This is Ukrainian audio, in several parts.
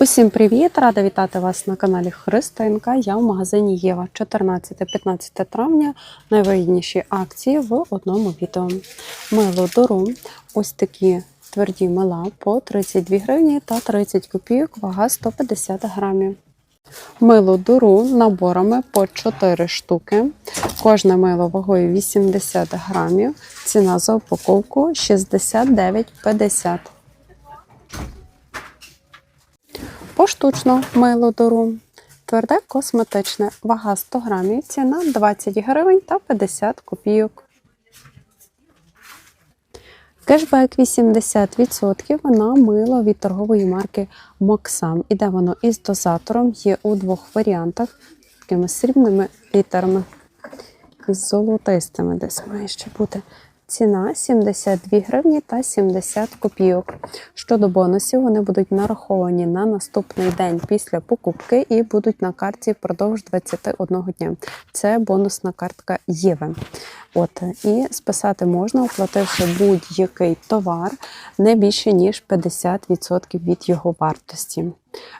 Усім привіт! Рада вітати вас на каналі Христинка. Я в магазині Єва 14-15 травня. Найвигідніші акції в одному відео. Мило Дору. Ось такі тверді мила по 32 гривні та 30 копійок, вага 150 грамів. Мило дуру наборами по 4 штуки. Кожне мило вагою 80 грамів. Ціна за упаковку 69,50. Поштучно мило дору. Тверде косметичне. Вага 100 грамів. Ціна 20 гривень та 50 копійок. Кешбек 80% на мило від торгової марки Моксам. Іде воно із дозатором, є у двох варіантах, такими срібними літерами. Із золотистими десь має ще бути. Ціна 72 гривні та 70 копійок. Щодо бонусів, вони будуть нараховані на наступний день після покупки і будуть на карті впродовж 21 дня. Це бонусна картка Єви. От і списати можна, оплативши будь-який товар не більше ніж 50% від його вартості.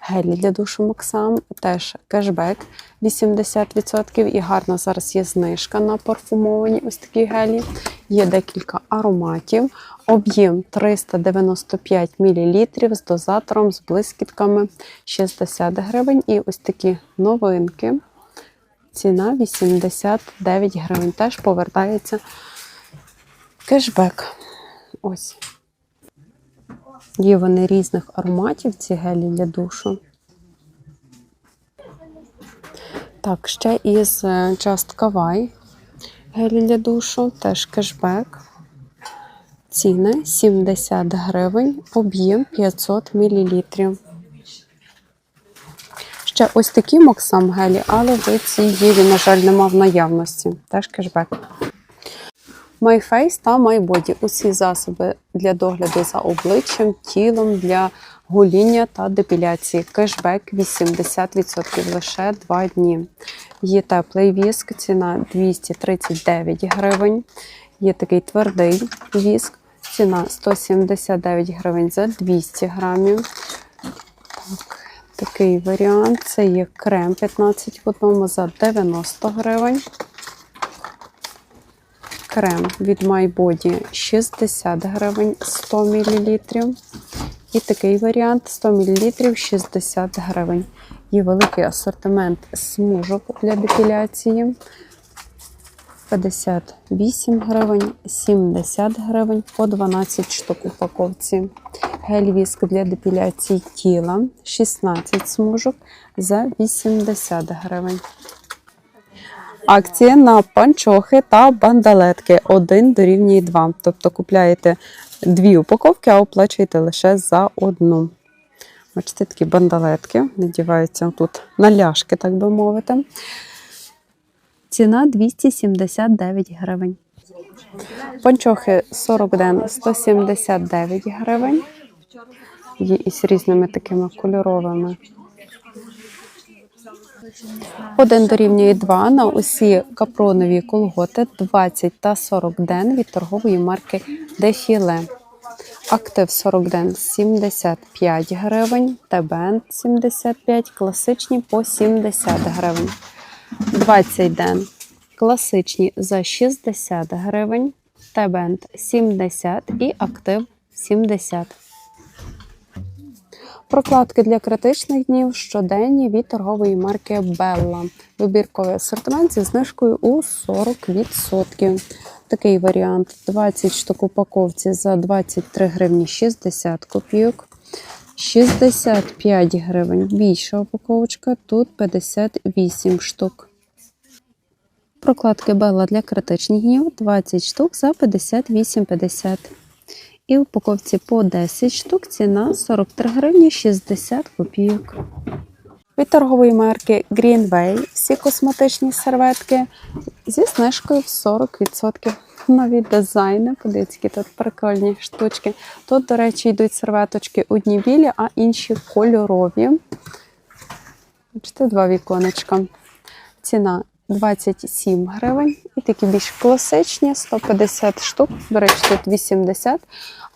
Гелі для душу Максам теж кешбек 80% і гарна зараз є знижка на парфумовані ось такі гелі. Є декілька ароматів. Об'єм 395 мл з дозатором, з блискітками 60 гривень. І ось такі новинки. Ціна 89 гривень. Теж повертається кешбек. Ось. Є вони різних ароматів, ці гелі для душу. Так, ще із е, Just Kawaii гелі для душу, теж кешбек. Ціни 70 гривень, об'єм 500 мл. Ще ось такі Моксам гелі, але в цій єві, на жаль, нема в наявності. Теж кешбек. MyFace та MyBody – усі засоби для догляду за обличчям, тілом, для гоління та депіляції. Кешбек 80% лише 2 дні. Є теплий віск, ціна 239 гривень. Є такий твердий віск, ціна 179 гривень за 200 грамів. Так, такий варіант. Це є крем 15 в одному за 90 гривень. Крем від MyBody 60 гривень 100 мл. І такий варіант 100 мл 60 гривень. Є великий асортимент смужок для депіляції. 58 гривень, 70 гривень по 12 штук упаковці. Гель-віск для депіляції тіла 16 смужок за 80 гривень. Акція на панчохи та бандалетки 1 дорівнює 2. Тобто купляєте дві упаковки, а оплачуєте лише за одну. Бачите, такі бандалетки надіваються тут на ляшки, так би мовити. Ціна 279 гривень. Панчохи 40 ден 179 гривень. Є із різними такими кольоровими. Один дорівнює 2 на усі капронові колготи 20 та 40 ден від торгової марки Дефіле. Актив 40 ден 75 гривень, Тебенд 75, класичні по 70 гривень. 20 ден класичні за 60 гривень, Тебенд 70 і актив 70. Прокладки для критичних днів щоденні від торгової марки Bella. Вибірковий асортимент зі знижкою у 40%. Такий варіант 20 штук упаковці за 23 гривні 60 копійок. 65 гривень більша упаковочка, тут 58 штук. Прокладки Bella для критичних днів 20 штук за 58,50. І в упаковці по 10 штук ціна 43 гривні 60 копійок. Від торгової марки Greenway всі косметичні серветки зі знижкою в 40%. Нові дизайни, подивіться, які тут прикольні штучки. Тут, до речі, йдуть серветочки одні білі, а інші кольорові. Бачите, два віконечка. Ціна 27 гривень. І такі більш класичні 150 штук. До речі, тут 80,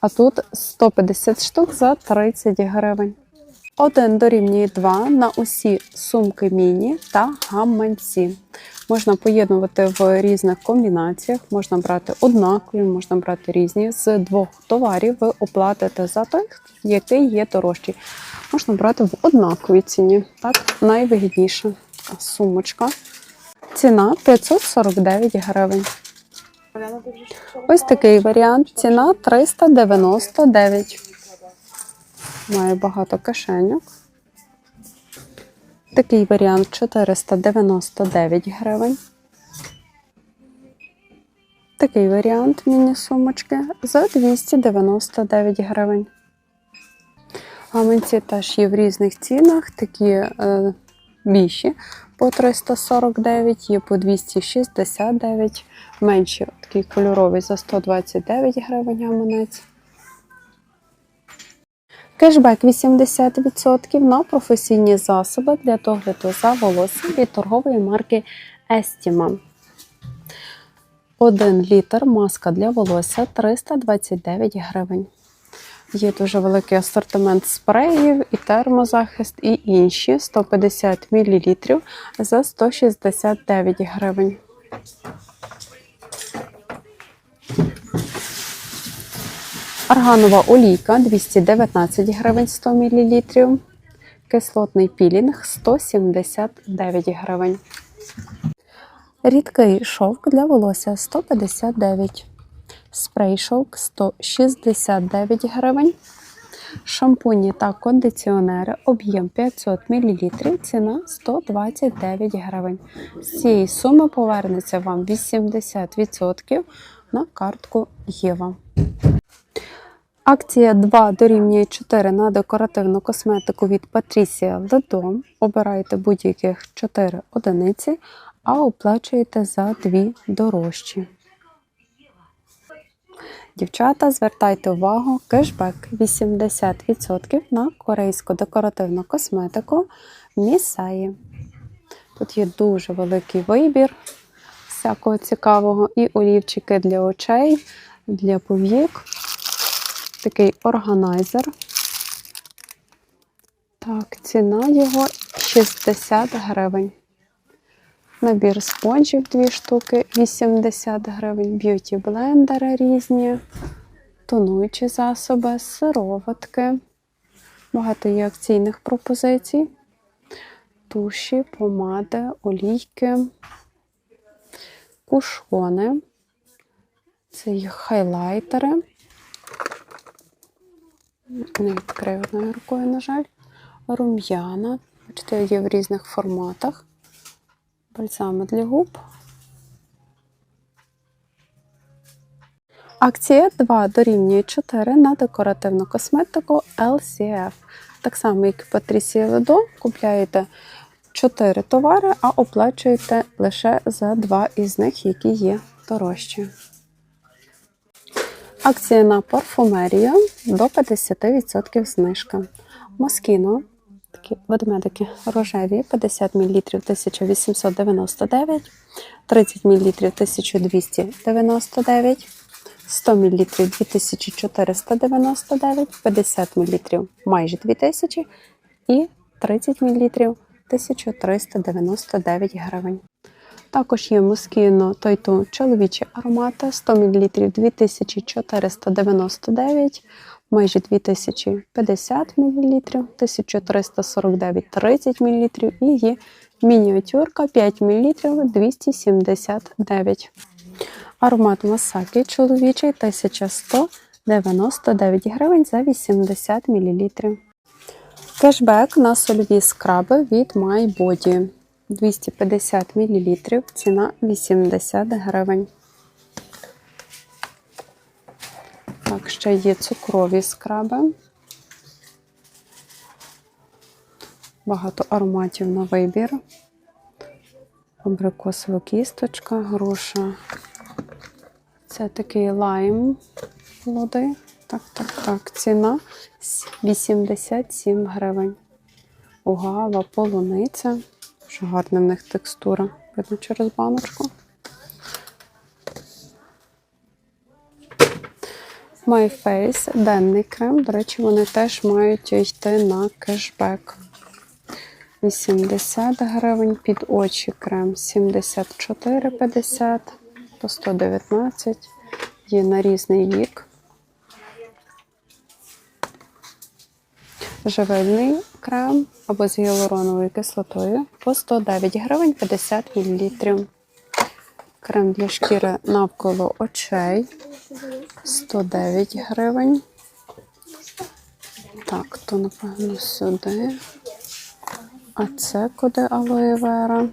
а тут 150 штук за 30 гривень. 1 дорівнює 2 на усі сумки міні та гаманці. Можна поєднувати в різних комбінаціях, можна брати однакові, можна брати різні. З двох товарів ви оплатите за той, який є дорожчий. Можна брати в однаковій ціні. Так, найвигідніша сумочка. Ціна 549 гривень. Ось такий варіант. Ціна 399. Має багато кишеньок. Такий варіант 499 гривень. Такий варіант міні-сумочки за 299 гривень. Гаманці теж є в різних цінах, такі е, більші по 349, є по 269, менші такий кольоровий за 129 гривень гаманець. Кешбек 80% на професійні засоби для догляду за волоссям від торгової марки Estima. 1 літр маска для волосся 329 гривень. Є дуже великий асортимент спреїв і термозахист, і інші 150 мл за 169 гривень. Арганова олійка 219 гривень 100 мл. Кислотний пілінг 179 гривень. Рідкий шовк для волосся 159. Спрей шовк 169 гривень. Шампуні та кондиціонери об'єм 500 мл, ціна 129 гривень. З цієї суми повернеться вам 80% на картку Єва. Акція 2 дорівнює 4 на декоративну косметику від Patricia Ledom. Обирайте будь-яких 4 одиниці, а оплачуєте за 2 дорожчі. Дівчата, звертайте увагу, кешбек 80% на корейську декоративну косметику Місаї. Тут є дуже великий вибір всякого цікавого і олівчики для очей, для повік. Такий органайзер. Так, ціна його 60 гривень. Набір спонжів 2 штуки 80 гривень, б'юті блендери різні, тонуючі засоби, сироватки. Багато є акційних пропозицій. Туші, помади, олійки, кушони. Це є хайлайтери. Не відкрию одною рукою, на жаль. Рум'яна. Бачите, є в різних форматах. Бальзами для губ. Акція 2 дорівнює 4 на декоративну косметику LCF. Так само, як і Patricia Ledo, купляєте 4 товари, а оплачуєте лише за 2 із них, які є дорожчі. Акція на парфумерію до 50% знижка. Москіно такі ведмедики рожеві 50 мл 1899, 30 мл 1299, 100 мл 2499, 50 мл майже 2000 і 30 мл 1399 гривень. Також є Moschino Тойто чоловічі аромати 100 мл 2499, майже 2050 мл, 1349 30 мл і є мініатюрка 5 мл 279. Аромат Масаки чоловічий 1199 гривень за 80 мл. Кешбек на сольові скраби від My Body. 250 мл, ціна 80 гривень. Ще є цукрові скраби. Багато ароматів на вибір. Абрикосова кісточка, груша. Це такий лайм плоди. Так, так, так. Ціна 87 гривень. Угава, полуниця. Що гарна в них текстура. Видно через баночку. My Face, денний крем. До речі, вони теж мають йти на кешбек. 80 гривень, під очі крем 74,50 по 119. Є на різний вік. Живильний крем або з гіалуроновою кислотою по 109 гривень 50 мл. Крем для шкіри навколо очей 109 гривень. Так, то напевно сюди. А це куди алоє вера?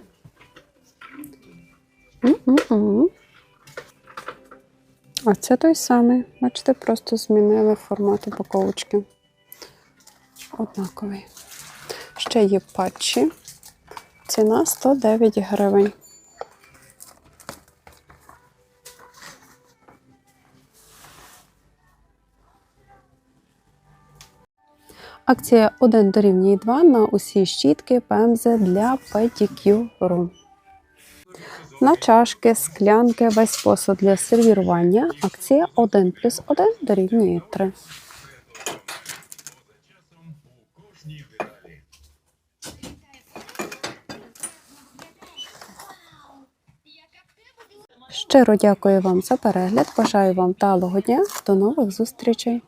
А це той самий. Бачите, просто змінили формат упаковочки. Однаковий. Ще є патчі. Ціна 109 гривень. Акція 1 дорівнює 2 на усі щітки пемзи для педикюру. На чашки, склянки, весь посуд для сервірування. Акція 1 плюс 1 дорівнює 3. Щиро дякую вам за перегляд. Бажаю вам вдалого дня. До нових зустрічей!